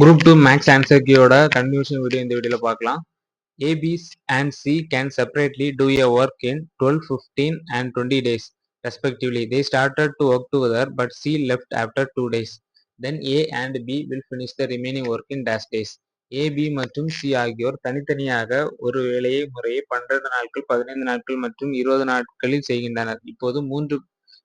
Group two maths answer கீயோட confusion video இந்த வீடியோவில் பார்க்கலாம் A, B and C can separately do a work in 12, 15 and 20 days respectively. They started to work together but C left after 2 days. Then A and B will finish the remaining work in dash days. A, B மற்றும் C ஆகியோர் தனித்தனியாக ஒரு வேலையை முறையே பன்னிரண்டு நாட்கள் பதினைந்து நாட்கள் மற்றும் இருபது நாட்களில் செய்கின்றனர் இப்போது மூன்று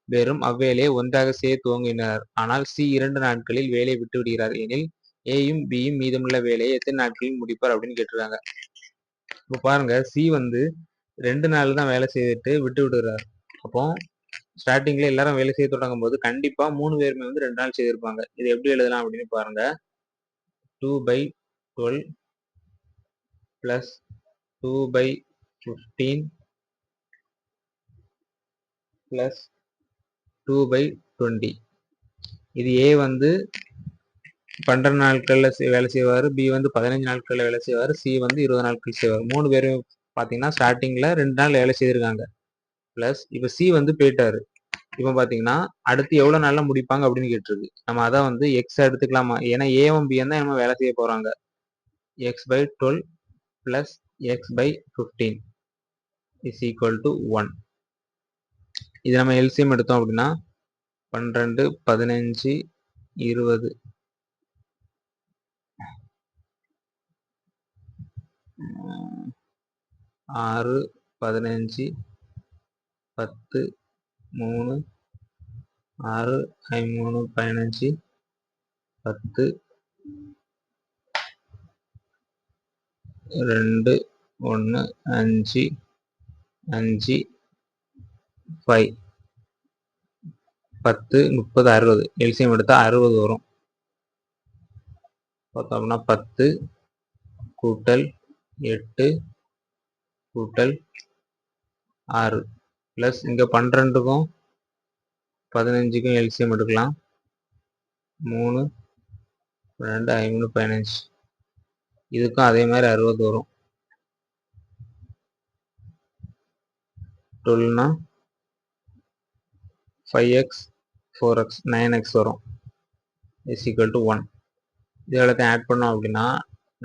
பேரும் அவ்வேலையை ஒன்றாக செய்ய துவங்கினர் ஆனால் சி இரண்டு நாட்களில் வேலையை விட்டு விடுகிறார் எனில் ஏயும் பியும் மீதமுள்ள வேலையை எத்தனை நாட்களில் முடிப்பார் அப்படின்னு கேட்டிருக்காங்க. இப்போ பாருங்க சி வந்து ரெண்டு நாள் தான் வேலை செய்துட்டு விட்டு விடுறாரு. அப்போ ஸ்டார்டிங்ல எல்லாரும் வேலை செய்ய தொடங்கும் போது கண்டிப்பா மூணு பேருமே வந்து ரெண்டு நாள் செய்திருப்பாங்க. இது எப்படி எழுதலாம் அப்படின்னு பாருங்க. Two by twelve plus two by fifteen plus two by twenty இது ஏ வந்து பன்னெண்டு நாட்களில் வேலை செய்வார். பி வந்து பதினஞ்சு நாட்களில் வேலை செய்வார். சி வந்து இருபது நாட்கள் செய்வார். மூணு பேரும் பார்த்தீங்கன்னா ஸ்டார்டிங்கில் ரெண்டு நாள் வேலை செய்திருக்காங்க. ப்ளஸ் இப்போ சி வந்து போயிட்டாரு. இப்போ பார்த்தீங்கன்னா அடுத்து எவ்வளோ நாளில் முடிப்பாங்க அப்படின்னு கேட்டிருக்கு. நம்ம அதை வந்து எக்ஸ் எடுத்துக்கலாமா? ஏன்னா ஏவும் பி தான் நம்ம வேலை செய்ய போகிறாங்க x by twelve plus x by fifteen is equal to one இது நம்ம எல்சிஎம் எடுத்தோம் அப்படின்னா பன்னிரெண்டு பதினஞ்சு இருபது ஆறு பதினஞ்சு பத்து மூணு ஆறு ஐமூணு பதினஞ்சு பத்து ரெண்டு ஒன்று அஞ்சு அஞ்சு ஃபைவ் பத்து முப்பது அறுபது எல்சியம் எடுத்தால் அறுபது வரும் பார்த்தோம்னா பத்து கூட்டல் எட்டு கூட்டல் ஆறு. ப்ளஸ் இங்கே பன்னிரெண்டுக்கும் பதினஞ்சுக்கும் எல்சிஎம் எடுக்கலாம். மூணு ரெண்டு ஐமூணு பதினஞ்சு. இதுக்கும் அதே மாதிரி அறுபது வரும். டுவெல்னா five x four x nine x வரும். இஸ் ஈக்குவல் டு ஒன் இது எல்லாத்தையும் ஆட் பண்ணோம் அப்படின்னா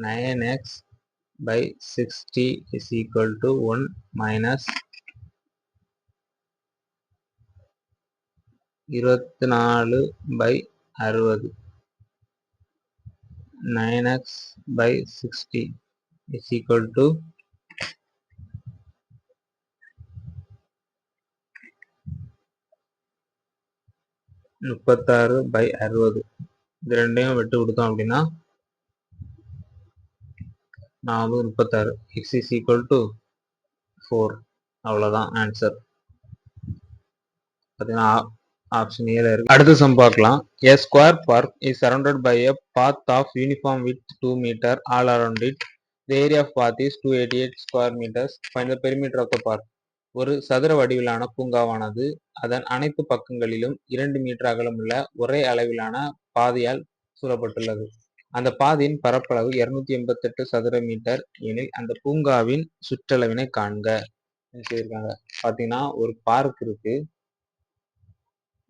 nine x by 60 is equal to 1 minus இருபத்தி நாலு பை அறுபது. Nine x by sixty is equal to முப்பத்தாறு பை அறுபது. இது ரெண்டையும் விட்டு கொடுத்தோம் அப்படின்னா நாலு முப்பத்தாறு x is equal to four அவ்வளோதான் ஆன்சர் பார்த்தீங்கன்னா ஆப்ஷன் ஏல இருக்கு. அடுத்த சம் பார்க்கலாம். A square park is surrounded by a path of uniform with two metre all around it the area of path is two eighty eight square metres find the perimeter of the park ஒரு சதுர வடிவிலான பூங்காவானது அதன் அனைத்து பக்கங்களிலும் இரண்டு metre அகலமுள்ள ஒரே அளவிலான பாதையால் சூழப்பட்டுள்ளது. அந்த பாதையின் பரப்பளவு இருநூத்தி எண்பத்தி எட்டு சதுர மீட்டர் எனில் அந்த பூங்காவின் சுற்றளவினை காண்க. சொல்லியிருக்காங்க பாத்தீங்கன்னா ஒரு பார்க் இருக்கு.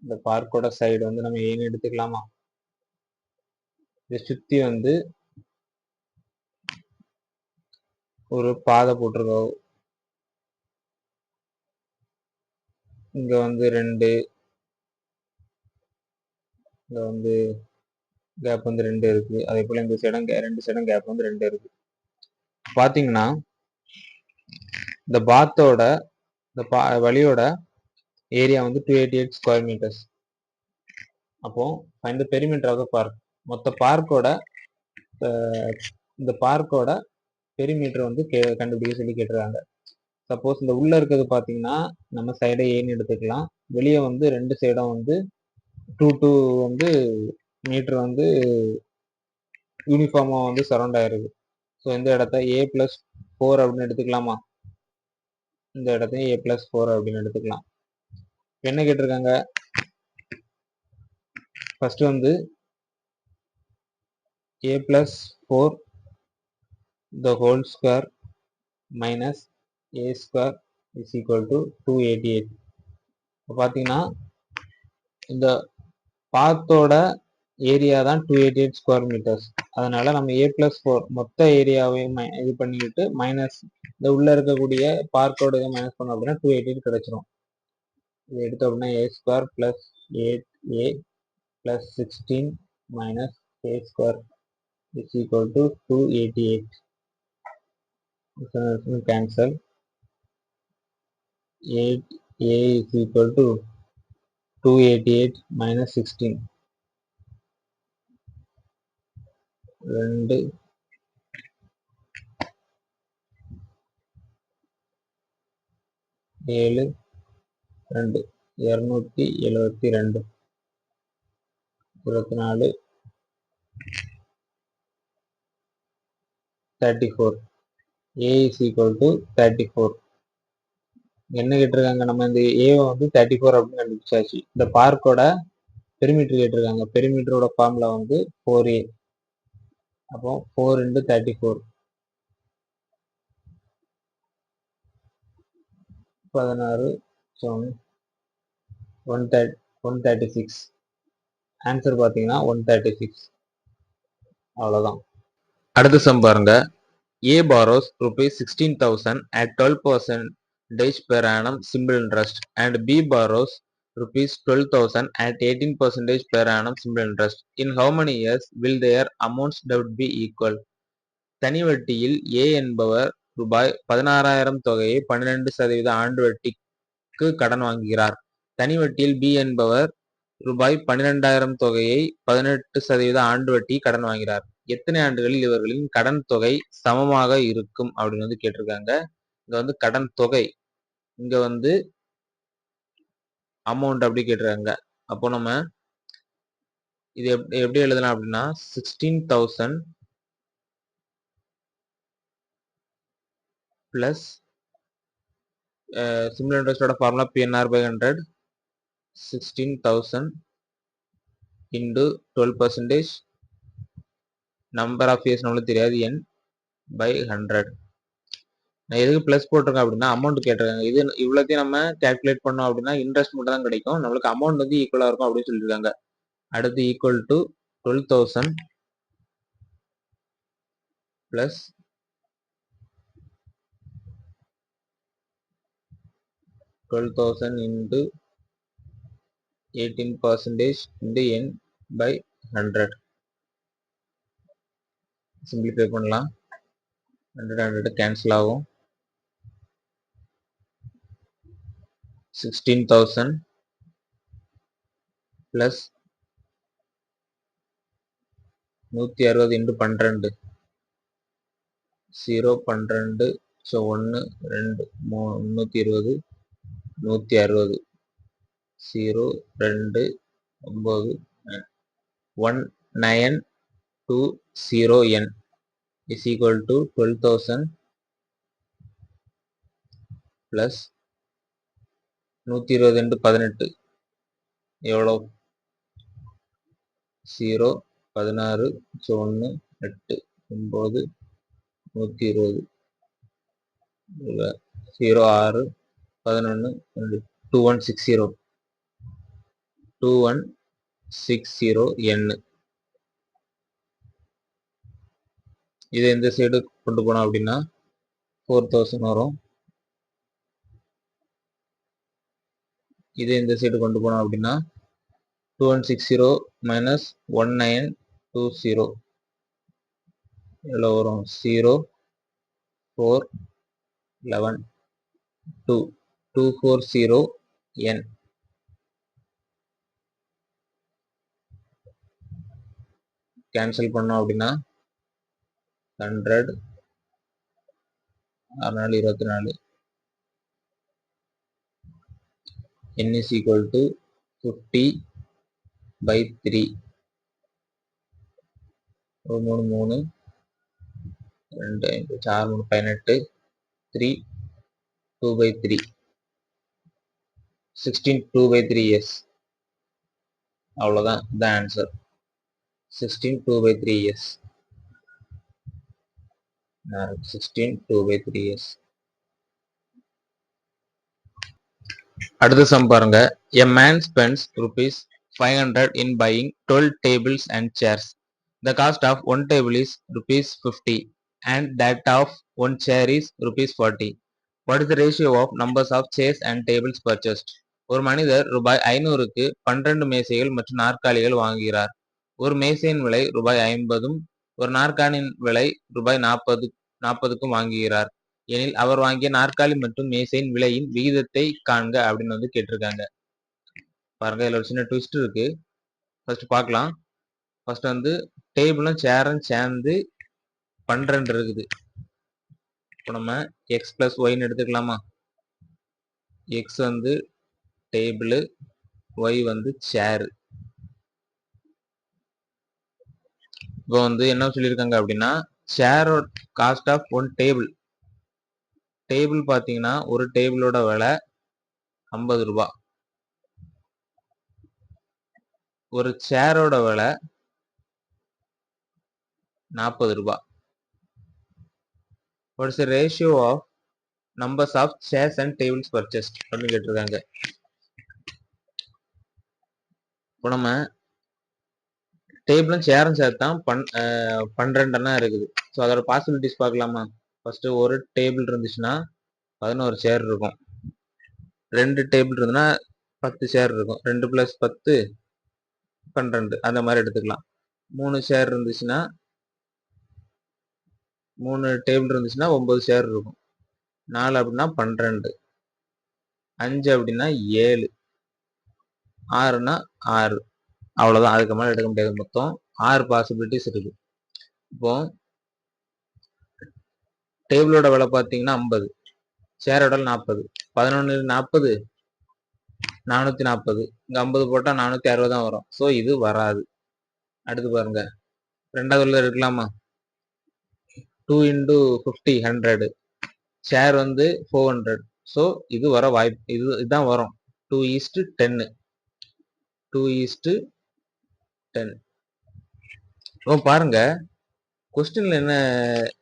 இந்த பார்க்கோட சைடு வந்து நம்ம ஏன்னு எடுத்துக்கலாமா? இதை சுத்தி வந்து ஒரு பாதை போட்டிருக்கோம். இங்க வந்து ரெண்டு இங்க வந்து கேப் வந்து ரெண்டு இருக்கு. அதே போல இந்த சைடம் ரெண்டு சைடம் கேப் வந்து ரெண்டு இருக்கு. பாத்தீங்கன்னா இந்த பாத்தோட இந்த பா வழியோட ஏரியா வந்து two eighty eight square metres அப்போ இந்த பெரிமீட்டர் ஆஃப் பார்க் மொத்த பார்க்கோட இந்த பார்க்கோட பெரிமீட்டர் வந்து கே கண்டுபிடிக்க சொல்லி கேட்டுருக்காங்க. சப்போஸ் இந்த உள்ள இருக்கிறது பார்த்தீங்கன்னா நம்ம சைடை ஏன்னு எடுத்துக்கலாம். வெளியே வந்து ரெண்டு சைடும் வந்து டூ டூ வந்து மீட்ரு வந்து யூனிஃபார்மாக வந்து சரௌண்ட் ஆயிருக்கு ஸோ இந்த இடத்த ஏ ப்ளஸ் ஃபோர் அப்படின்னு எடுத்துக்கலாமா? இந்த இடத்தையும் ஏ ப்ளஸ் ஃபோர் அப்படின்னு எடுத்துக்கலாம். என்ன கேட்டிருக்காங்க? ஃபர்ஸ்ட் வந்து a plus four the whole square minus a square is equal to two eighty eight இப்போ பார்த்தீங்கன்னா இந்த பாத்தோட ஏரியா தான் two eighty eight square metres அதனால நம்ம ஏ பிளஸ் ஃபோர் மொத்த ஏரியாவையும் இது பண்ணிக்கிட்டு மைனஸ் இந்த உள்ள இருக்கக்கூடிய பார்க்கோட இதை மைனஸ் பண்ணோம் அப்படின்னா டூ எயிட்டி கிடைச்சிரும். இது எடுத்தோம் அப்படின்னா a square plus eight a plus sixteen minus a square is equal to two eighty eight cancel 8a is equal to 288 minus 16 ரெண்டு ஏழு ரெண்டு இரநூத்தி எழுபத்தி ரெண்டு இருபத்தி நாலு thirty four a is equal to thirty four என்ன கேட்டிருக்காங்க? நம்ம இந்த ஏவை வந்து தேர்ட்டி ஃபோர் அப்படின்னு கண்டுபிடிச்சாச்சு. இந்த பார்க்கோட பெருமீட்டர் கேட்டிருக்காங்க. பெருமீட்டரோட ஃபார்முலா வந்து ஃபோர் ஏ அப்போ ஃபோர் இன்ட்டு தேர்ட்டி ஃபோர் பதினாறு one third one thirty six answer பார்த்தீங்கன்னா ஒன் தேர்ட்டி சிக்ஸ் அவ்வளோதான் அடுத்த சம் பாருங்க. A borrows rupees sixteen thousand at twelve percent per annum simple interest and B borrows rupees 12,000 at 18 percentage per annum simple interest. In how many years will their amounts would be equal? தனி வட்டியில் ஏ என்பவர் ரூபாய் பதினாறாயிரம் தொகையை பன்னிரண்டு சதவீத ஆண்டு வட்டிக்கு கடன் வாங்குகிறார். தனி வட்டியில் பி என்பவர் ரூபாய் பன்னிரெண்டாயிரம் தொகையை பதினெட்டு சதவீத ஆண்டு வட்டி கடன் வாங்கிறார் எத்தனை ஆண்டுகளில் இவர்களின் கடன் தொகை சமமாக இருக்கும்? அப்படின்னு வந்து கேட்டிருக்காங்க. இங்க வந்து கடன் தொகை. இங்க வந்து அமௌண்ட் அப்படி கேட்டுருக்காங்க அப்போ நம்ம இது எப் எப்படி எழுதலாம் அப்படின்னா sixteen thousand plus simple இன்ட்ரெஸ்டோட formula PNR by hundred sixteen thousand into twelve percentage number of years நம்மளுக்கு தெரியாது என் பை ஹண்ட்ரட் நான் எதுக்கு ப்ளஸ் போட்டிருக்கேன் அப்படின்னா அமௌண்ட் கேட்டிருக்காங்க. இது இவ்வளோத்தையும் நம்ம கேல்குலேட் பண்ணோம் அப்படின்னா இன்ட்ரெஸ்ட் மட்டும் தான் கிடைக்கும். நம்மளுக்கு அமௌண்ட் வந்து ஈக்குவலாக இருக்கும் அப்படின்னு சொல்லியிருக்காங்க. அடுத்து equal to twelve thousand plus twelve thousand into eighteen percentage into n by hundred simplify பண்ணலாம். ஹண்ட்ரட் ஹண்ட்ரட் கேன்சல் ஆகும். சிக்ஸ்டீன் தௌசண்ட் ப்ளஸ் நூற்றி அறுபது இன்ட்டு பன்னிரெண்டு. ஜீரோ பன்னிரெண்டு ஸோ ஒன்று ரெண்டு மூ முந்நூற்றி இருபது நூற்றி அறுபது. ஜீரோ ரெண்டு ஒம்பது one nine two zero n is equal to twelve thousand plus நூற்றி இருபது ரெண்டு பதினெட்டு. எவ்வளோ? ஜீரோ பதினாறு ஒன்று எட்டு. ஒம்பது நூற்றி இருபது. ஜீரோ ஆறு பதினொன்று ரெண்டு. Two one six zero two one six zero எண்ணு இதை எந்த சைடு கொண்டு போனோம் அப்படின்னா ஃபோர் தௌசண்ட் வரும். இதை இந்த சைடு கொண்டு போனோம் அப்படின்னா two one six zero minus one nine two zero எவ்வளோ வரும் zero four eleven two two four zero n cancel பண்ணோம் அப்படின்னா ஹண்ட்ரட் அறுநாலு இருபத்தி நாலு. N is equal to 50 by 3 ஒரு மூணு மூணு. ரெண்டு ஆறு மூணு பதினெட்டு. Three two by three sixteen two by three years அவ்வளோதான் இந்த answer sixteen two by three years sixteen two by three years அடுத்த சம் பாருங்க a man spends rupees five hundred in buying twelve tables and chairs The cost of one table is rupees 50 and that of one chair is rupees 40. What is the ratio of numbers of chairs and tables purchased? ஒரு மனிதர் ரூபாய் ஐநூறுக்கு பன்னிரண்டு மேசைகள் மற்றும் நாற்காலிகள் வாங்குகிறார் ஒரு மேசையின் விலை ரூபாய் ஐம்பதும் ஒரு நாற்காலியின் விலை ரூபாய் நாற்பது நாற்பதுக்கும் வாங்குகிறார் எனில் அவர் வாங்கிய நாற்காலி மற்றும் மேசையின் விலையின் விகிதத்தை காண்க அப்படின்னு வந்து கேட்டிருக்காங்க. பாருங்க இதுல ஒரு சின்ன ட்விஸ்ட் இருக்கு. ஃபர்ஸ்ட் பார்க்கலாம். ஃபர்ஸ்ட் வந்து டேபிளும் சேரும் சேர்ந்து பன்னிரெண்டு இருக்குது. இப்போ நம்ம எக்ஸ் பிளஸ் ஒய்னு எடுத்துக்கலாமா? எக்ஸ் வந்து டேபிள் ஒய் வந்து சேரு இப்போ வந்து என்ன சொல்லியிருக்காங்க அப்படின்னா சேரோட cost of one table table பார்த்தீங்கன்னா ஒரு டேபிளோட விலை ஐம்பது ரூபா. ஒரு சேரோட விலை நாற்பது ரூபா. What's ratio of numbers of chairs and tables purchased அப்படின்னு கேட்டிருக்காங்க. இப்போ நம்ம டேபிளும் சேரும் சேர்த்தா பன் பன்னிரெண்டுன்னா இருக்குது. ஸோ அதோட பாசிபிலிட்டிஸ் பார்க்கலாமா? ஃபஸ்ட்டு ஒரு டேபிள் இருந்துச்சுன்னா பதினோரு சேர் இருக்கும். ரெண்டு டேபிள் இருந்ததுன்னா பத்து சேர் இருக்கும். ரெண்டு ப்ளஸ் பத்து பன்னிரெண்டு. அந்த மாதிரி எடுத்துக்கலாம். மூணு சேர் இருந்துச்சுன்னா மூணு டேபிள் இருந்துச்சுன்னா ஒம்பது சேர் இருக்கும். நாலு அப்படின்னா பன்னிரெண்டு. அஞ்சு அப்படின்னா ஏழு. ஆறுனா ஆறு. அவ்வளோதான் அதுக்கு மேலே எடுக்க முடியாது. மொத்தம் ஆறு பாசிபிலிட்டிஸ் இருக்குது இப்போ டேபிளோட விலை பார்த்தீங்கன்னா ஐம்பது. சேரோட நாற்பது பதினொன்று நாற்பது நானூற்றி நாற்பது இங்கே ஐம்பது போட்டால் நானூற்றி அறுபது தான் வரும். ஸோ இது வராது. அடுத்து பாருங்க. ரெண்டாவது உள்ள இருக்கலாமா two into fifty hundred chair வந்து ஃபோர் ஹண்ட்ரட் ஸோ இது வர வாய்ப்பு இது இதுதான் வரும். டூ ஈஸ்ட்டு டென்னு டூ ஈஸ்ட்டு டென் இப்போ பாருங்க. கொஸ்டின்ல என்ன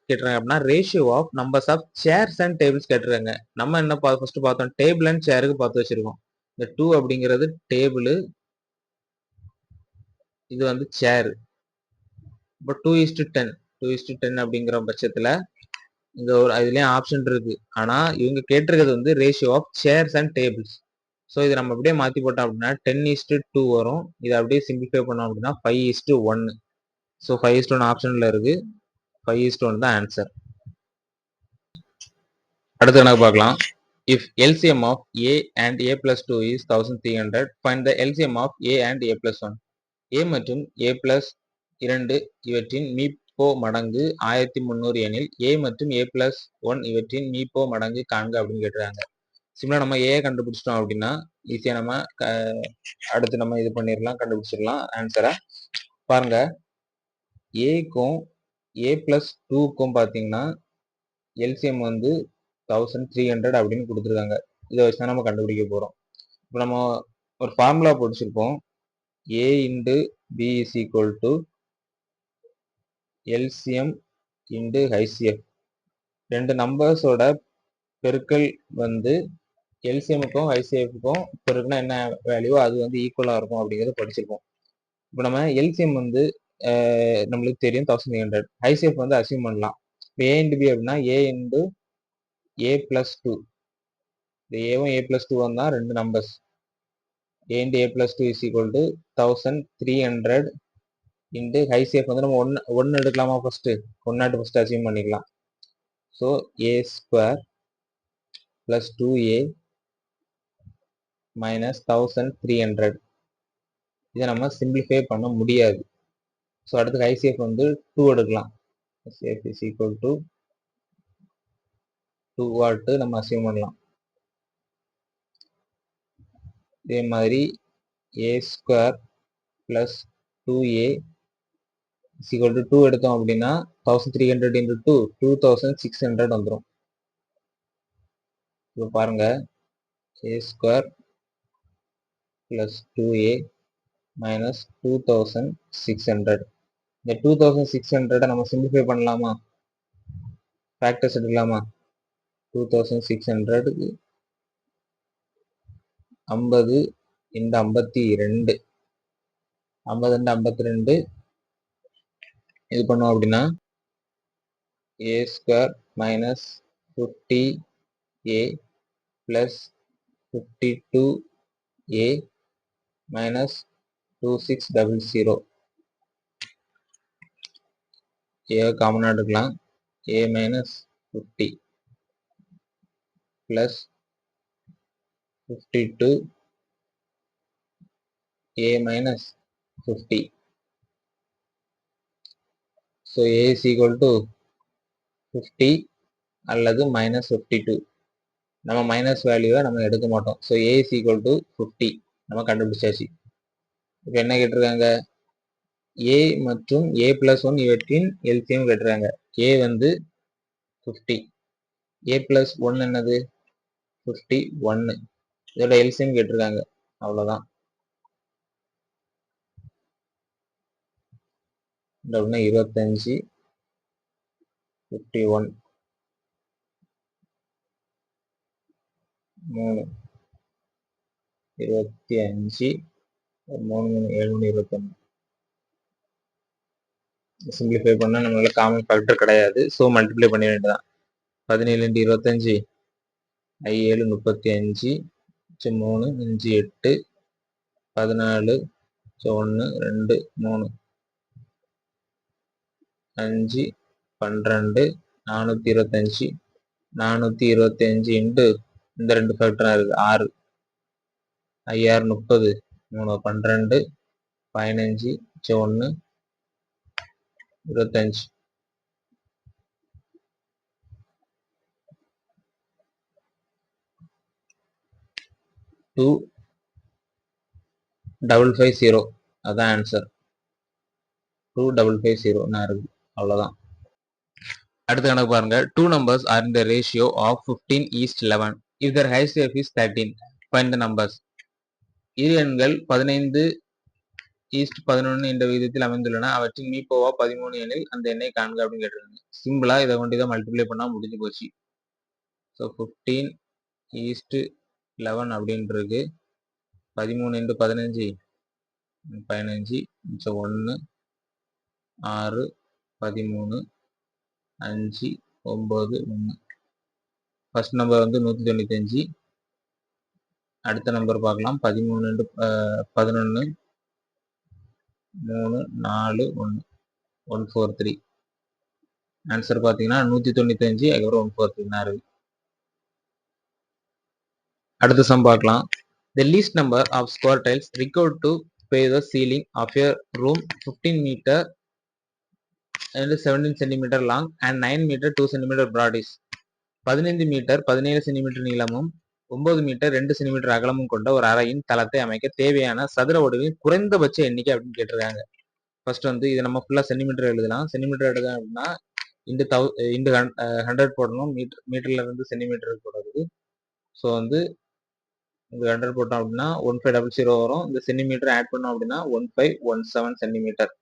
கேட்டுறாங்க அப்படின்னா ratio of numbers of chairs and tables கேட்டுருக்காங்க நம்ம என்ன ஃபர்ஸ்ட் பார்த்தோம் டேபிள் அண்ட் சேருக்கு பார்த்து வச்சிருக்கோம். இந்த டூ அப்படிங்கிறது டேபிள் இது வந்து சேரு இப்போ two is to ten two is to ten அப்படிங்கிற பட்சத்தில் இந்த ஒரு இதுலயும் ஆப்ஷன் இருக்கு. ஆனா இவங்க கேட்டிருக்கிறது வந்து ratio of chairs and tables so இதை நம்ம அப்படியே மாத்தி போட்டோம் அப்படின்னா டென் இஸ்டு டூ வரும். இதை அப்படியே சிம்பிளிஃபை பண்ணோம் அப்படின்னா ஃபைவ் இஸ்டு ஒன்னு ஸோ ஃபைவ் ஸ்டோன் ஒன் ஆப்ஷன்ல இருக்கு. ஃபைவ் இஸ்டு தான் ஆன்சர் அடுத்து எனக்கு பார்க்கலாம்? If LCM of a and a plus two is thousand three hundred find the LCM of a and a plus one ஏ மற்றும் ஏ பிளஸ் இரண்டு இவற்றின் மீப்போ மடங்கு ஆயிரத்தி முந்நூறு எனில் ஏ மற்றும் ஏ பிளஸ் ஒன் இவற்றின் மீப்போ மடங்கு காண்க அப்படின்னு கேட்டுறாங்க சிம்லா நம்ம ஏ கண்டுபிடிச்சிட்டோம் அப்படின்னா ஈஸியாக நம்ம அடுத்து நம்ம இது பண்ணிடலாம் கண்டுபிடிச்சிடலாம் ஆன்சரை பாருங்க. ஏக்கும் ஏ ப்ளஸ் டூக்கும் பார்த்தீங்கன்னா எல்சிஎம் வந்து தௌசண்ட் த்ரீ ஹண்ட்ரட் அப்படின்னு கொடுத்துருக்காங்க. இதை வச்சு தான் நம்ம கண்டுபிடிக்க போகிறோம் இப்போ நம்ம ஒரு ஃபார்முலா படிச்சிருப்போம். A into b is equal to LCM into HCF ரெண்டு நம்பர்ஸோட பெருக்கல் வந்து எல்சிஎம்முக்கும் ஐசிஎஃப்க்கும் பெருக்குனா என்ன வேல்யூ அது வந்து ஈக்குவலாக இருக்கும் அப்படிங்கிறத படிச்சிருப்போம். இப்போ நம்ம எல்சிஎம் வந்து நம்மளுக்கு தெரியும் தௌசண்ட் ஹண்ட்ரட் ஐசிஎஃப் வந்து அசியூம் பண்ணலாம். இப்போ ஏ இன்டு பி அப்படின்னா a into a plus two இந்த ஏவும் ஏ பிளஸ் டூ தான் ரெண்டு numbers a into a plus two is equal to thousand three hundred into HCF வந்து நம்ம ஒன்று ஒன்று எடுக்கலாமா ஃபர்ஸ்ட் ஒன்னாட்டு ஃபஸ்ட்டு அசியூம் பண்ணிக்கலாம். So a square plus two a minus thousand three hundred இதை நம்ம சிம்பிளிஃபை பண்ண முடியாது. ஸோ அடுத்து ஐசிஎஃப் வந்து டூ எடுக்கலாம். HCF is equal to two வாட்டு நம்ம அசியூம் பண்ணலாம். இதே மாதிரி a square plus two a equal to two எடுத்தோம் அப்படின்னா thousand three hundred into two two thousand six hundred வந்துடும் இப்போ பாருங்கள் a square plus two a minus two thousand six hundred இந்த டூ தௌசண்ட் சிக்ஸ் ஹண்ட்ரடை நம்ம சிம்பிளிஃபை பண்ணலாமா? Factors எடுக்கலாமா? டூ தௌசண்ட் சிக்ஸ் ஹண்ட்ரடுக்கு ஐம்பது இந்த ஐம்பத்தி ரெண்டு ஐம்பது ரெண்டு ஐம்பத்தி ரெண்டு இது பண்ணோம் அப்படின்னா a square minus fifty a plus fifty two a minus two six double zero a காமனாக எடுக்கலாம். A minus fifty plus fifty two a minus fifty so a is equal to fifty அல்லது மைனஸ் ஃபிஃப்டி டூ நம்ம minus வேல்யூவை நம்ம எடுக்க மாட்டோம். So a is equal to fifty நம்ம கண்டுபிடிச்சாச்சு. இப்போ என்ன கேட்டிருக்காங்க? ஏ மற்றும் ஏ பிளஸ் ஒன் இவற்றின் எல்சியம் கேட்டுறாங்க ஏ வந்து ஃபிஃப்டி ஏ பிளஸ் ஒன் என்னது? ஃபிஃப்டி ஒன்னு இதோட எல்சியம் கேட்டிருக்காங்க. அவ்வளோதான் அப்படின்னா இருபத்தஞ்சி ஃபிஃப்டி ஒன் மூணு இருபத்தி அஞ்சு மூணு மூணு ஏழு மூணு இருபத்தொன்று சிம்பிளிஃபை பண்ணால் நம்மளால காமன் ஃபேக்டர் கிடையாது. ஸோ மல்டிப்ளை பண்ண வேண்டியதான் பதினேழு இன்ட்டு இருபத்தஞ்சி. ஐ ஏழு முப்பத்தி அஞ்சு மூணு அஞ்சு எட்டு. பதினாலு ஒன்று ரெண்டு மூணு. அஞ்சு பன்னிரெண்டு நானூற்றி இருபத்தஞ்சி. நானூற்றி இருபத்தி அஞ்சு இன்ட்டு இந்த ரெண்டு ஃபேக்டராக இருக்குது ஆறு. ஐயாறு முப்பது. மூணு பன்னிரெண்டு. பதினஞ்சு ஒன்று இருபத்தஞ்சு. டூ டபுள் ஃபைவ் ஜீரோ அதான் ஆன்சர் டூ டபுள் ஃபைவ் ஜீரோன்னு இருக்கு. அவ்வளோதான் அடுத்த கணக்கு பாருங்க. Two numbers are in the ratio of fifteen is to eleven if their highest is thirteen find the numbers இரு எண்கள் பதினைந்து ஈஸ்ட் பதினொன்று என்ற விகிதத்தில் அமைந்துள்ளன. அவற்றின் மீப்போவா பதிமூணு எனில் அந்த எண்ணை காண்க அப்படின்னு கேட்டிருக்காங்க. சிம்பிளாக இதை கொண்டு இதை மல்டிப்ளை பண்ணால் முடிஞ்சு போச்சு. ஸோ ஃபிஃப்டீன் ஈஸ்ட்டு லெவன் அப்படின்றது. பதிமூணு இன்ட்டு பதினஞ்சு பதினஞ்சு மிச்சம் ஒன்று ஆறு பதிமூணு அஞ்சு ஒம்பது ஒன்று ஃபஸ்ட் நம்பர் வந்து நூற்றி தொண்ணூத்தஞ்சு. அடுத்த நம்பர் பார்க்கலாம். பதிமூணு பதினொன்று மூணு நாலு ஒன்று ஒன் ஃபோர் த்ரீ ஆன்சர் பார்த்தீங்கன்னா நூற்றி தொண்ணூத்தஞ்சு அதுக்கப்புறம் ஒன் ஃபோர் த்ரீ இருக்கு அடுத்த சம் பார்க்கலாம். The least number of square tiles recover to pave the ceiling of your room fifteen metre and seventeen centimetre long and nine metre two centimetre broad is பதினைந்து metre பதினேழு centimetre நீளமும் ஒன்பது metre ரெண்டு centimetre அகலமும் கொண்ட ஒரு அறையின் தளத்தை அமைக்க தேவையான சதுர வடிவின் குறைந்தபட்ச எண்ணிக்கை அப்படின்னு கேட்டிருக்காங்க. ஃபர்ஸ்ட் வந்து இது நம்ம ஃபுல்லா சென்டிமீட்டர் எழுதலாம். சென்டிமீட்டர் எழுதலாம் அப்படின்னா இண்டு தௌ இண்டு ஹண்ட்ரட் போடணும். மீட்டர் மீட்டர்ல இருந்து சென்டிமீட்டர் போடுறது. ஸோ வந்து இந்த ஹண்ட்ரட் போட்டோம் அப்படின்னா ஒன் ஃபைவ் டபுள் ஜீரோ வரும். இந்த சென்டிமீட்டர் ஆட் பண்ணோம் அப்படின்னா one five one seven centimetre.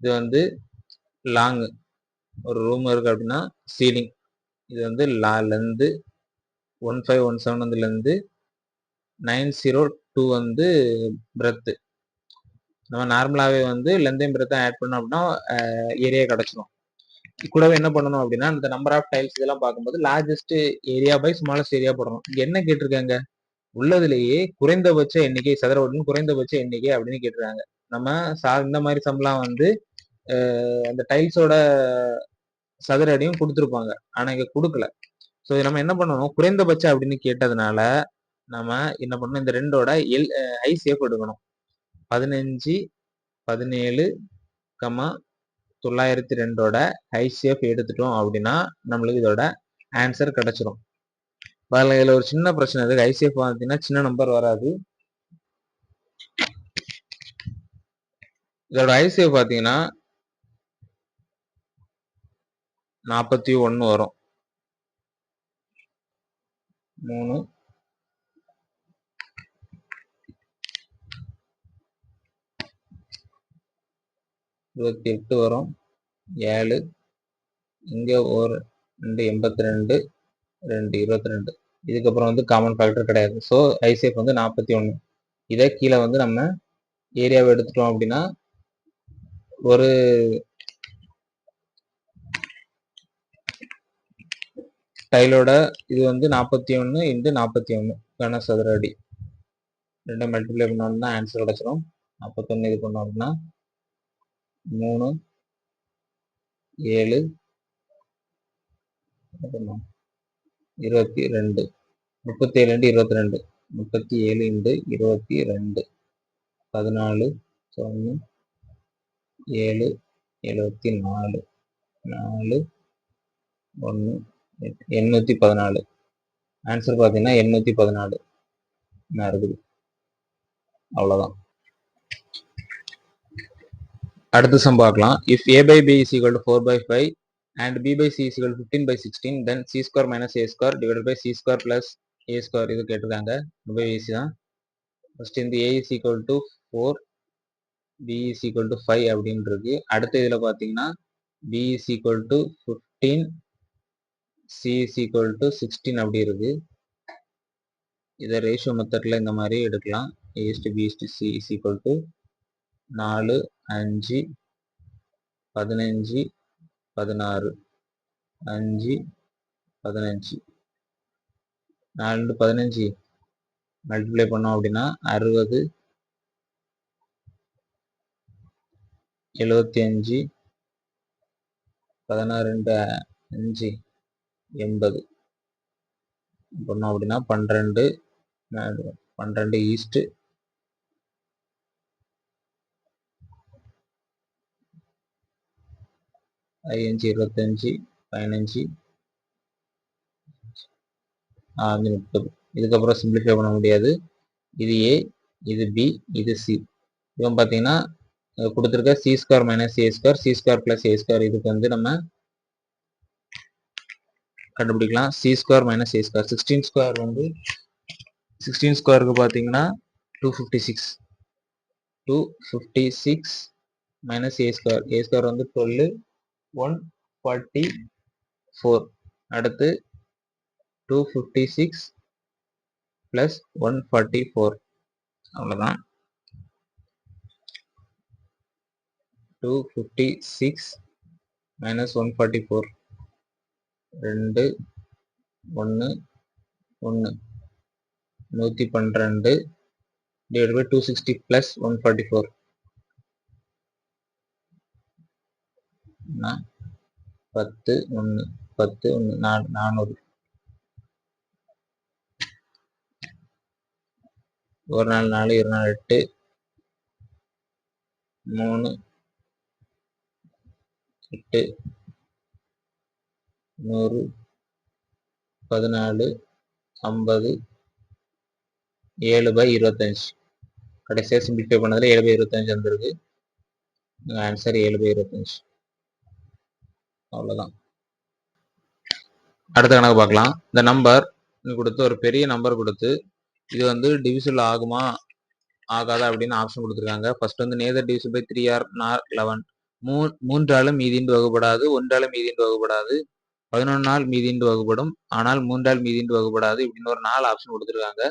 இது வந்து லாங் ஒரு ரூம் இருக்கு அப்படின்னா சீலிங் இது வந்து லா லாலேருந்து ஒன் ஃபைவ் ஒன் செவன் வந்துலேருந்து நைன் ஜீரோ டூ வந்து பிரெத்து நம்ம நார்மலாகவே வந்து லெந்தையும் பிரெத்தை ஆட் பண்ணோம் அப்படின்னா ஏரியா கிடச்சிடும் கூடவே என்ன பண்ணணும் அப்படின்னா இந்த நம்பர் ஆஃப் டைல்ஸ் இதெல்லாம் பார்க்கும்போது largest area by smallest area போடணும். என்ன கேட்டிருக்காங்க? உள்ளதுலேயே குறைந்தபட்ச எண்ணிக்கை சதுர வட்டம் குறைந்தபட்ச எண்ணிக்கை அப்படின்னு கேட்டிருக்காங்க. நம்ம சா இந்த மாதிரி சம்பளம் வந்து அந்த டைல்ஸோட சதுர அடியும் கொடுத்துருப்பாங்க. ஆனா இங்க கொடுக்கல. ஸோ நம்ம என்ன பண்ணணும்? குறைந்தபட்சம் அப்படின்னு கேட்டதுனால நம்ம என்ன பண்ணணும்? இந்த ரெண்டோட எல் ஐசிஎஃப் எடுக்கணும் பதினஞ்சு பதினேழு கம்மா தொள்ளாயிரத்தி ரெண்டோட ஐசிஎஃப் எடுத்துட்டோம் அப்படின்னா நம்மளுக்கு இதோட ஆன்சர் கிடச்சிரும். அதில் இதில் ஒரு சின்ன பிரச்சனை. இருக்குது ஐசிஎஃப் பார்த்தீங்கன்னா சின்ன நம்பர் வராது. இதோட ஐசிஎஃப் பார்த்தீங்கன்னா நாற்பத்தி ஒன்று வரும். மூணு. இருபத்தி எட்டு வரும். ஏழு. இங்கே ஒரு ரெண்டு எண்பத்தி ரெண்டு ரெண்டு இருபத்தி ரெண்டு இதுக்கப்புறம் வந்து காமன் ஃபேக்டர் கிடையாது. ஸோ ஐசிஎஃப் வந்து நாற்பத்தி ஒன்று இதே கீழே வந்து நம்ம ஏரியாவை எடுத்துட்டோம் அப்படின்னா ஒரு டைலோட இது வந்து நாற்பத்தி ஒன்று இன்ட்டு நாற்பத்தி ஒன்று கன சதுர அடி ரெண்டும் மல்டிப்ளை பண்ணோம்னா ஆன்சர் கிடச்சிரும். நாற்பத்தொன்று இது பண்ணோம் அப்படின்னா மூணு ஏழு இருபத்தி ரெண்டு. முப்பத்தி ஏழு இன்ட்டு இருபத்தி ரெண்டு. முப்பத்தி ஏழு இன்ட்டு இருபத்தி ரெண்டு. பதினாலு ஒன்று ஏழு எழுபத்தி நாலு. நாலு ஒன்று எண்ணூற்றி பதினாலு. ஆன்சர் பார்த்தீங்கன்னா எண்ணூற்றி பதினாலு. என்ன இருக்குது? அவ்வளோதான் அடுத்த சம் பார்க்கலாம். If a by b is equal to four by five and b by c is equal fifteen by sixteen then c square minus a square divide by c square plus a square இது கேட்டிருக்காங்க. ரொம்ப easy தான். First இந்த a is equal to four b is equal to five அப்படின்னு இருக்கு அடுத்த இதில் பார்த்தீங்கன்னா b is equal to fifteen c is equal to sixteen அப்படி இருக்குது இதை ரேஷியோ மெத்தடில் இந்த மாதிரி எடுக்கலாம். A is to b is to c is equal to நாலு அஞ்சு பதினஞ்சு பதினாறு அஞ்சு பதினஞ்சு. நாலு பதினஞ்சு மல்டிப்ளை பண்ணோம் அப்படின்னா அறுபது எழுபத்தி அஞ்சு பதினாறு ரெண்டு அஞ்சு. எண்பது. பண்ணோம் அப்படின்னா பன்னிரெண்டு பன்னிரெண்டு ஈஸ்ட்டு ஐயஞ்சு இருபத்தஞ்சி பதினஞ்சு அஞ்சு முப்பது. இதுக்கப்புறம் சிம்பிளிஃபை பண்ண முடியாது. இது ஏ இது பி இது சி இவன் பார்த்தீங்கன்னா கொடுத்துருக்க c square minus a square c square plus a square இதுக்கு வந்து நம்ம கண்டுபிடிக்கலாம். C square minus a square sixteen square வந்து சிக்ஸ்டீன் ஸ்கொயருக்கு பார்த்தீங்கன்னா two fifty six two fifty six minus a square a square வந்து டுவெல்லு ஒன் ஃபார்ட்டி ஃபோர் அடுத்து two fifty six plus one forty four அவ்வளோதான் two fifty six minus one forty four ரெண்டு ஒன்று ஒன்று நூற்றி பன்னிரெண்டு divide by two sixty plus one forty four பத்து ஒன்று பத்து ஒன்று நாலு நானூறு. ஒரு நாள் நாலு இரு நாள் எட்டு. மூணு எட்டு. நூறு பதினாலு ஐம்பது ஏழு பை இருபத்தஞ்சி. கடைசியாக சிம்பிளிஃபை பண்ணதில் ஏழு பை இருபத்தஞ்சி வந்திருக்கு. ஆன்சர் ஏழு பை இருபத்தஞ்சி. அவ்வளோதான் அடுத்த கணக்கு பார்க்கலாம். இந்த நம்பர் கொடுத்து ஒரு பெரிய நம்பர் கொடுத்து இது வந்து டிவிசிபிள் ஆகுமா ஆகாதா அப்படின்னு ஆப்ஷன் கொடுத்துருக்காங்க. ஃபர்ஸ்ட் வந்து neither divisible by three nor நார் லெவன் மூ மூன்றாலும் மீதிண்டு வகுப்படாது ஒன்றாலும் மீதிண்டு வகுப்படாது பதினொன்று நாள் மீதிண்டு வகுப்படும். ஆனால் மூன்றால் மீதிண்டு வகுப்படாது. இப்படின்னு ஒரு நாலு ஆப்ஷன் கொடுத்துருக்காங்க.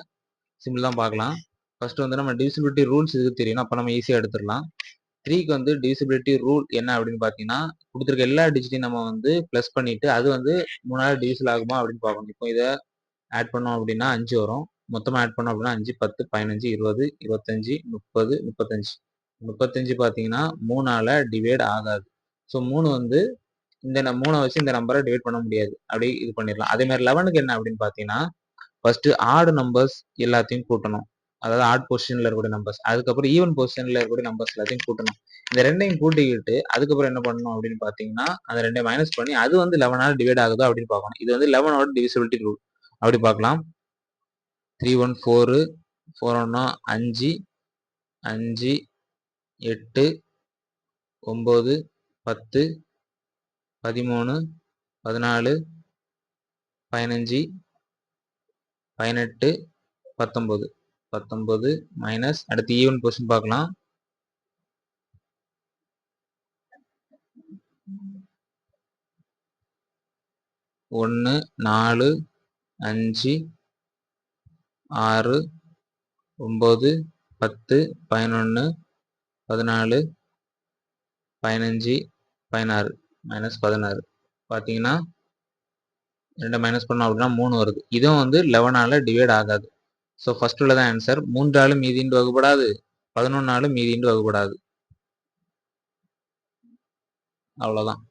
சிம்பிள் தான் பார்க்கலாம். ஃபர்ஸ்ட் வந்து நம்ம டிவிசிபிலிட்டி ரூல்ஸ் இதுக்கு தெரியும் அப்போ நம்ம ஈஸியாக எடுத்துடலாம். த்ரீக்கு வந்து டிவிசிபிலிட்டி ரூல் என்ன அப்படின்னு பார்த்தீங்கன்னா கொடுத்துருக்க எல்லா டிஜிட்டையும் நம்ம வந்து ப்ளஸ் பண்ணிட்டு அது வந்து மூணாவது டிவிசில் ஆகுமா அப்படின்னு பார்க்கணும். இப்போ இதை ஆட் பண்ணோம் அப்படின்னா அஞ்சு வரும். மொத்தமாக ஆட் பண்ணோம் அப்படின்னா அஞ்சு பத்து பதினஞ்சு இருபது இருபத்தஞ்சி முப்பது முப்பத்தஞ்சு. முப்பத்தஞ்சு பார்த்தீங்கன்னா மூணால் டிவைட் ஆகாது. ஸோ மூணு வந்து இந்த மூணை வச்சு இந்த நம்பரை டிவைட் பண்ண முடியாது. அப்படி இது பண்ணிடலாம். அதே மாதிரி லெவனுக்கு என்ன அப்படின்னு பார்த்தீங்கன்னா ஃபர்ஸ்ட் ஆடு நம்பர்ஸ் எல்லாத்தையும் கூட்டணும். அதாவது ஆட் பொசிஷன்ல இருக்கக்கூடிய நம்பர்ஸ் அதுக்கப்புறம் ஈவன் பொசிஷன்ல இருக்கக்கூடிய நம்பர்ஸ் எல்லாத்தையும் கூட்டணும். இந்த ரெண்டையும் கூட்டிக்கிட்டு அதுக்கப்புறம் என்ன பண்ணணும் அப்படின்னு பார்த்தீங்கன்னா அந்த ரெண்டையும் மைனஸ் பண்ணி அது வந்து லெவனால் டிவைட் ஆகுதோ அப்படின்னு பார்க்கணும். இது வந்து லெவனோட டிவிசிபிலிட்டி ரூல் அப்படி பார்க்கலாம். த்ரீ ஒன் ஃபோரு ஃபோர் ஒன்னா அஞ்சு அஞ்சு எட்டு ஒம்பது பத்து பதிமூணு பதினாலு பதினஞ்சு பதினெட்டு பத்தொம்பது பத்தொம்பது மைனஸ் அடுத்து ஈவன் பொசிஷன் பார்க்கலாம். ஒன்று நாலு அஞ்சு ஆறு ஒம்பது பத்து பதினொன்று பதினாலு பதினஞ்சு பதினாறு. மைனஸ் பதினாறு. பார்த்தீங்கன்னா ரெண்டு மைனஸ் பண்ணோம் அப்படின்னா மூணு வருது. இதுவும் வந்து லெவனால டிவைட் ஆகாது. ஸோ ஃபர்ஸ்ட் உள்ளதான் ஆன்சர் மூன்றாலும் மீதிண்டு வகுப்படாது பதினொன்னாலும் மீதிண்டு வகுப்படாது அவ்வளோதான்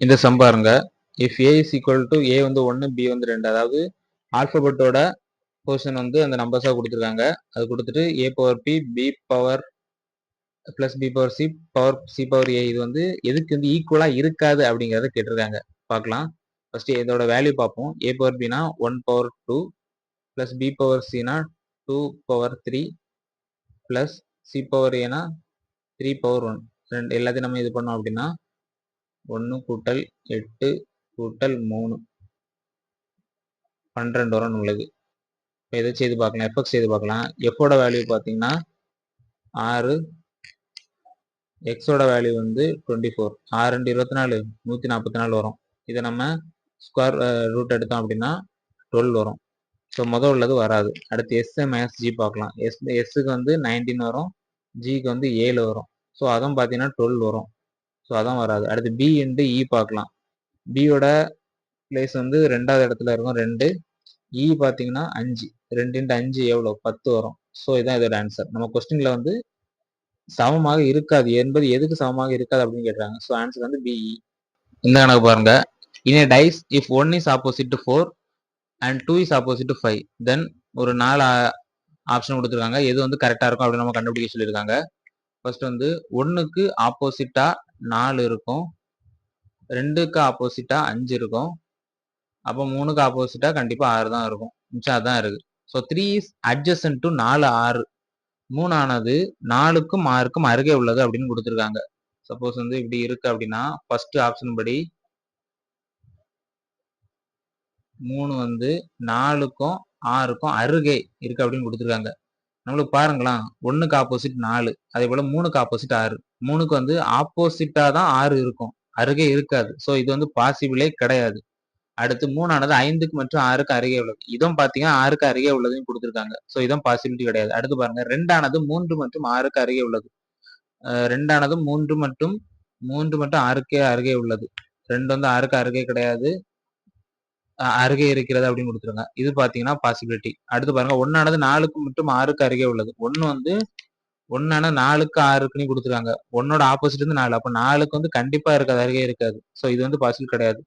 இந்த சம் பாருங்க. If a is equal to a வந்து ஒன்று பி வந்து ரெண்டு. அதாவது ஆல்ஃபபெட்டோட போர்ஷன் வந்து அந்த நம்பர்ஸாக கொடுத்துருக்காங்க. அது கொடுத்துட்டு a power b b power plus b power c power c power a இது வந்து எதுக்கு வந்து ஈக்குவலாக இருக்காது அப்படிங்கிறத கேட்டிருக்காங்க. பார்க்கலாம். ஃபஸ்ட்டு இதோட வேல்யூ பார்ப்போம். A power Bina one power two plus b power சினா two power three plus c power ஏனா த்ரீ பவர் ஒன் ரெண்டு எல்லாத்தையும் நம்ம இது பண்ணோம் அப்படின்னா ஒன்று கூட்டல் எட்டு கூட்டல் மூணு. பன்னிரெண்டு வரும் உள்ளது இப்போ எதை செய்து பார்க்கலாம். எஃபெக்ட் செய்து பார்க்கலாம். எஃபோட வேல்யூ பார்த்தீங்கன்னா ஆறு எக்ஸோட வேல்யூ வந்து டுவெண்ட்டி ஃபோர் ஆறு ரெண்டு இருபத்தி நாலு நூற்றி நாற்பத்தி நாலு வரும். இதை நம்ம ஸ்கொயர் ரூட் எடுத்தோம் அப்படின்னா டுவெல் வரும். ஸோ முதல் உள்ளது வராது. அடுத்து எஸ் மேக்ஸ் ஜி பார்க்கலாம். எஸ் எஸ்ஸுக்கு வந்து நைன்டீன் வரும். ஜிக்கு வந்து ஏழு வரும். ஸோ அதுவும் பார்த்தீங்கன்னா டுவெல் வரும். ஸோ அதான் வராது. அடுத்து பி இன்ட்டு இ பார்க்கலாம். பியோட பிளேஸ் வந்து ரெண்டாவது இடத்துல இருக்கும். ரெண்டு. இ பார்த்தீங்கன்னா அஞ்சு. ரெண்டு இன்ட்டு அஞ்சு எவ்வளோ பத்து வரும். ஸோ இதான் இதோட ஆன்சர் நம்ம கொஸ்டினில் வந்து சமமாக இருக்காது. என்பது எதுக்கு சமமாக இருக்காது அப்படின்னு கேட்டாங்க ஸோ ஆன்சர் வந்து பிஇ இந்த கணக்கு பாருங்க. In a dice if one is opposite to four and two is opposite to five then ஒரு நாலு ஆப்ஷன் கொடுத்துருக்காங்க. எது வந்து கரெக்டாக இருக்கும் அப்படின்னு நம்ம கண்டுபிடிக்க சொல்லியிருக்காங்க. ஃபர்ஸ்ட் வந்து ஒன்றுக்கு ஆப்போசிட்டாக நாலு இருக்கும். ரெண்டுக்கு ஆப்போசிட்டாக அஞ்சு இருக்கும். அப்போ மூணுக்கு ஆப்போசிட்டாக கண்டிப்பாக ஆறு தான் இருக்கும். மிச்சம் அதான் இருக்குது so three is adjacent to நாலு ஆறு. மூணானது நாலுக்கும் ஆறுக்கும் அருகே உள்ளது அப்படின்னு கொடுத்துருக்காங்க. சப்போஸ் வந்து இப்படி இருக்கு அப்படின்னா ஃபர்ஸ்ட் ஆப்ஷன் படி மூணு வந்து நாலுக்கும் ஆறுக்கும் அருகே இருக்கு அப்படின்னு கொடுத்துருக்காங்க. நம்மளுக்கு பாருங்களேன் ஒன்றுக்கு ஆப்போசிட் நாலு அதே போல மூணுக்கு ஆப்போசிட் ஆறு. மூணுக்கு வந்து ஆப்போசிட்டா தான் ஆறு இருக்கும். அருகே இருக்காது. ஸோ இது வந்து பாசிபிளே கிடையாது. அடுத்து மூணானது ஐந்துக்கு மற்றும் ஆறுக்கு அருகே உள்ளது. இதுவும் பாத்தீங்கன்னா ஆறுக்கு அருகே உள்ளதுன்னு கொடுத்துருக்காங்க. ஸோ இதுவும் பாசிபிலிட்டி கிடையாது. அடுத்து பாருங்க. ரெண்டானது மூன்று மற்றும் ஆறுக்கு அருகே உள்ளது. ரெண்டானது மூன்று மற்றும் மூன்று மற்றும் ஆறுக்கே அருகே உள்ளது. ரெண்டு வந்து ஆறுக்கு அருகே கிடையாது. அருகே இருக்கிறது அப்படின்னு கொடுத்துருங்க இது பாத்தீங்கன்னா பாசிபிலிட்டி அடுத்து பாருங்க. ஒன்னானது நாலுக்கு மற்றும் ஆறுக்கு அருகே உள்ளது. ஒன்னு வந்து ஒன்னான நாலுக்கு ஆறுக்குன்னு கொடுத்துருக்காங்க. ஒன்னோட ஆப்போசிட் வந்து நாலு. அப்ப நாலுக்கு வந்து கண்டிப்பா இருக்காது அருகே இருக்காது. ஸோ இது வந்து பாசிபிள் கிடையாது.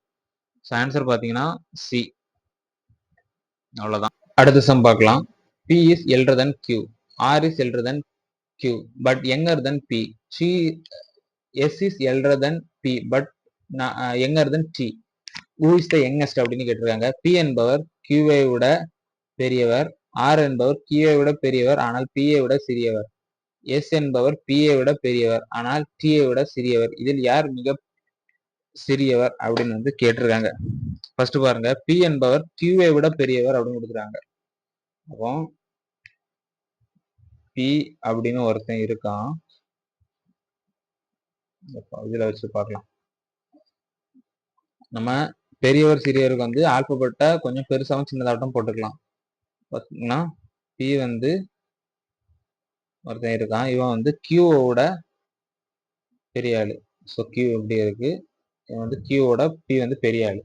ஸோ ஆன்சர் பாத்தீங்கன்னா சி அவ்வளவுதான். அடுத்த சம் பார்க்கலாம். P is elder than Q R is elder than Q but younger than P C S is elder than P but younger than T who is the youngest அப்படின்னு கேட்டிருக்காங்க. B என்பவர் கியூவை விட பெரியவர். R என்பவர் கியூவை விட பெரியவர். ஆனால் பிஏ விட சிறியவர். எஸ் என்பவர் பிஏ விட பெரியவர். ஆனால் டிஏ விட சிறியவர். இதில் யார் மிக சிறியவர் அப்படின்னு வந்து கேட்டிருக்காங்க. ஃபர்ஸ்ட் பாருங்க பி என்பவர் கியூவை விட பெரியவர் அப்படின்னு கொடுக்குறாங்க அப்போ பி அப்படின்னு ஒருத்தன் இருக்கான். இதுல வச்சு பார்க்கலாம். நம்ம பெரியவர் சிறியவருக்கு வந்து ஆல்பப்பட்ட கொஞ்சம் பெருசாகவும் சின்னதாகட்டும் போட்டுக்கலாம். பார்த்தீங்கன்னா பி வந்து ஒருத்தன் இருக்கான். இவன் வந்து கியூவோட பெரிய ஆளு. ஸோ கியூ எப்படி இருக்கு. வந்து கியூவோட பி வந்து பெரிய ஆளு.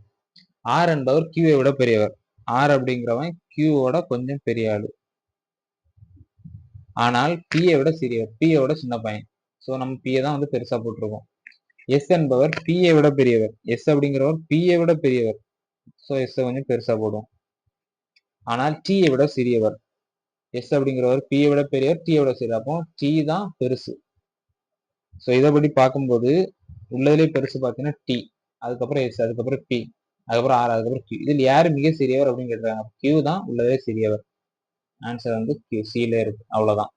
ஆர் என்பவர் கியூவை விட பெரியவர். ஆர் அப்படிங்கிறவன் கியூவோட கொஞ்சம் பெரிய ஆளு. ஆனால் பியை விட சிறியவர். பியை விட சின்ன பையன். ஸோ நம்ம பியை தான் வந்து பெருசா போட்டிருக்கோம். எஸ் என்பவர் பியை விட பெரியவர். எஸ் அப்படிங்கிறவர் பியை விட பெரியவர். ஸோ எஸ் கொஞ்சம் பெருசா போடுவோம். ஆனால் டீயை விட சிறியவர். எஸ் அப்படிங்கிறவர் பியை விட பெரியவர் டீயை விட சிறிய அப்போ டி தான் பெருசு. ஸோ இதைப்படி பார்க்கும்போது உள்ளதுலேயே பெருசு பார்த்தீங்கன்னா டி அதுக்கப்புறம் எஸ் அதுக்கப்புறம் பி அதுக்கப்புறம் ஆர் அதுக்கப்புறம் கியூ இதில் யார் மிக சிறியவர் அப்படின்னு கேட்குறாங்க கியூ தான் உள்ளதே சிறியவர். ஆன்சர் வந்து கியூ சியில இருக்கு. அவ்வளோதான்